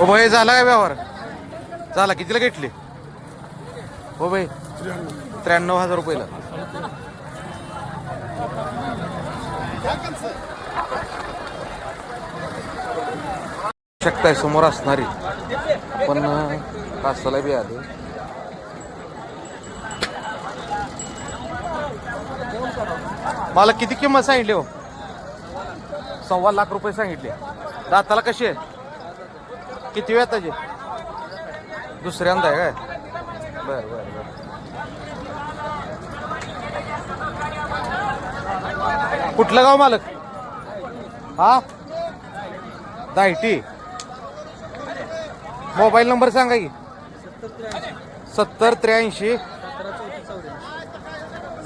ओ भाई झाला काय व्यवहार? झाला. कितीला घेतली? हो भाई त्र्याण्णव हजार रुपयाला. शकताय समोर असणारी. पण कासाला बी आले. मला किती किंमत सांगितली हो? सव्वा लाख रुपये सांगितले. दाताला कशी आहे? किती वेळ त्याचे दुसऱ्यांदा आहे काय? बर बर बर. कुठलं गाव मालक? हा? दायटी. मोबाईल नंबर सांगा की. सत्तर त्र्याऐंशी.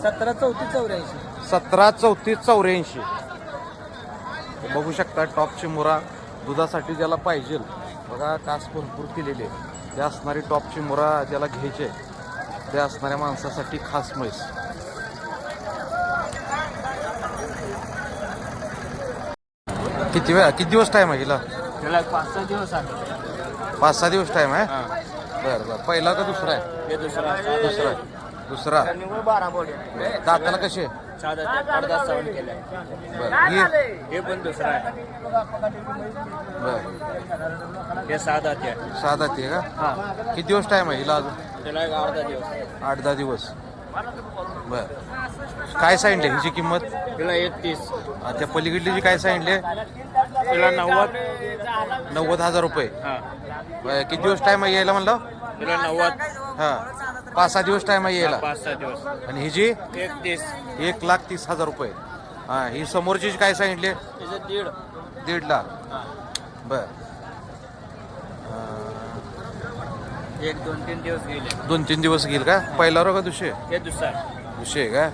सतरा चौतीस चौऱ्याऐंशी. सतरा चौतीस चौऱ्याऐंशी. बघू शकता टॉपची मुरा दुधासाठी ज्याला पाहिजे बघा कास भरपूर केलेली आहे. ते असणारी टॉपची मुरा ज्याला घ्यायचे ते असणाऱ्या माणसासाठी खास म्हैस. किती वेळा? किती दिवस टाईम आहे हिला? त्याला पाच सहा दिवस आहे. पाच सहा दिवस टाईम आहे? बरं बरं. पहिला का दुसरा आहे? हे दुसरा. दुसरा. आहे दुसरा बारा बोल दाताला कसे? आहे? साधा पडदा सवण केलाय. बरं. हे हे पण दुसरा आहे. बरं. हे साधा ते आहे. सहा दाती आहे हा. का किती दिवस टाईम आहे हिला अजून? त्याला एक अर्धा दिवस. आठ दहा दिवस. बर. काय सांगितले हिची किंमत? त्याला एक तीस आ, त्या पलीकडलीची काय सांगितले? त्याला नव्वद. नव्वद हजार रुपये. हा. बर, किती दिवस टाइम आहे यायला म्हणलं? त्याला नव्वद. हा. पाच सहा दिवस टाइम आहे यायला पाच सहा दिवस. आणि एक तीस एक लाख तीस हजार रुपये. हा ही समोरची काय सांगितले? त्याचं दीड. दीड लाख. हा. बर. एक दोन तीन दिवस गेले. दोन तीन दिवस घेईल का? पहिला रो का दुसरे? हे दुसरा. आहे. दुसरे आहे का?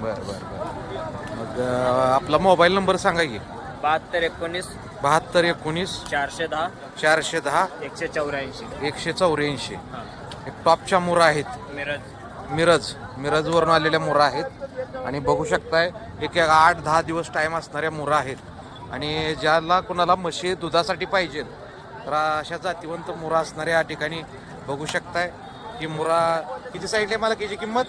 बर बर बर. मग अं, आपला मोबाईल नंबर सांगा की. बहात्तर एकोणीस. बहात्तर एकोणीस. चारशे दहा. चारशे दहा. एकशे चौऱ्याऐंशी. एकशे चौऱ्याऐंशी. हा. टॉपच्या मुरा आहेत. मिरज. मिरज. मिरजवरून आलेल्या मुरा आहेत. आणि बघू शकताय एक एक आठ दहा दिवस टाईम असणाऱ्या मुरा आहेत. आणि ज्याला कुणाला म्हशी दुधासाठी पाहिजेत तर अशा जातीवंत मुरा असणाऱ्या या ठिकाणी बघू शकताय. ही मुरा किती सांगितली मला किती किंमत?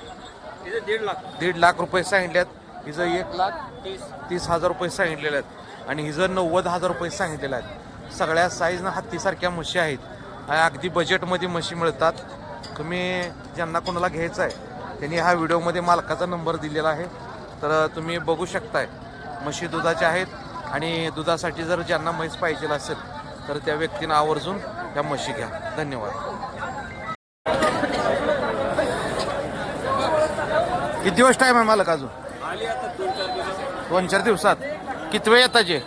दीड लाख. दीड लाख रुपये सांगितल्यात. हिचं एक लाख तीस. तीस हजार रुपये सांगितलेले आहेत. आणि हिचं नव्वद हजार रुपये सांगितलेले आहेत. सगळ्या साईजनं हत्तीसारख्या म्हशी आहेत. आणि अगदी बजेटमध्ये म्हशी मिळतात. तुम्ही ज्यांना कोणाला घ्यायचं आहे त्यांनी हा व्हिडिओमध्ये मालकाचा नंबर दिलेला आहे. तर तुम्ही बघू शकताय म्हशी दुधाच्या आहेत आणि दुधासाठी जर ज्यांना म्हैस पाहिजे असेल तर त्या व्यक्तीनं आवर्जून त्या म्हशी घ्या. धन्यवाद. किती दिवस टाईम आहे मालक अजून? दोन चार दिवसात. किती वेळ येतात जे?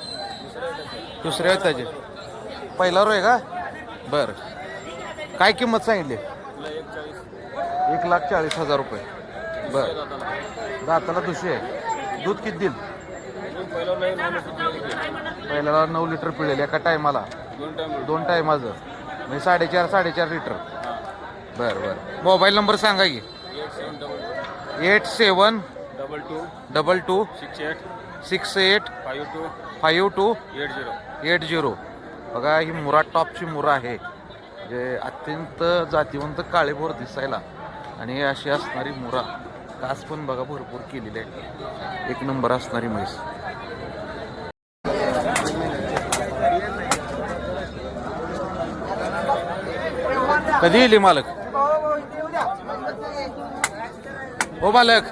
दुसऱ्या येतात जे. पहिला रो आहे का? बरं. काय किंमत सांगितली? एक लाख चाळीस हजार रुपये. बर. दाताला दुसरी आहे. दूध किती देईल? पहिल्याला नऊ लिटर पिळेल एका टायमाला? दोन टायमाचं म्हणजे साडेचार साडेचार लिटर. बर बर. मोबाईल नंबर सांगा की. Eight seven double eight seven double two. Double two six eight. Six eight five two. Five two eight zero. Eight zero. बघा ही मुरा टॉपची मुरा आहे. म्हणजे अत्यंत जातीवंत काळेभोर दिसायला. आणि अशी असणारी मुरा कास पण बघा भरपूर केलेली आहे. एक नंबर असणारी म्हैस. कधी येईल मालक? हो मालक.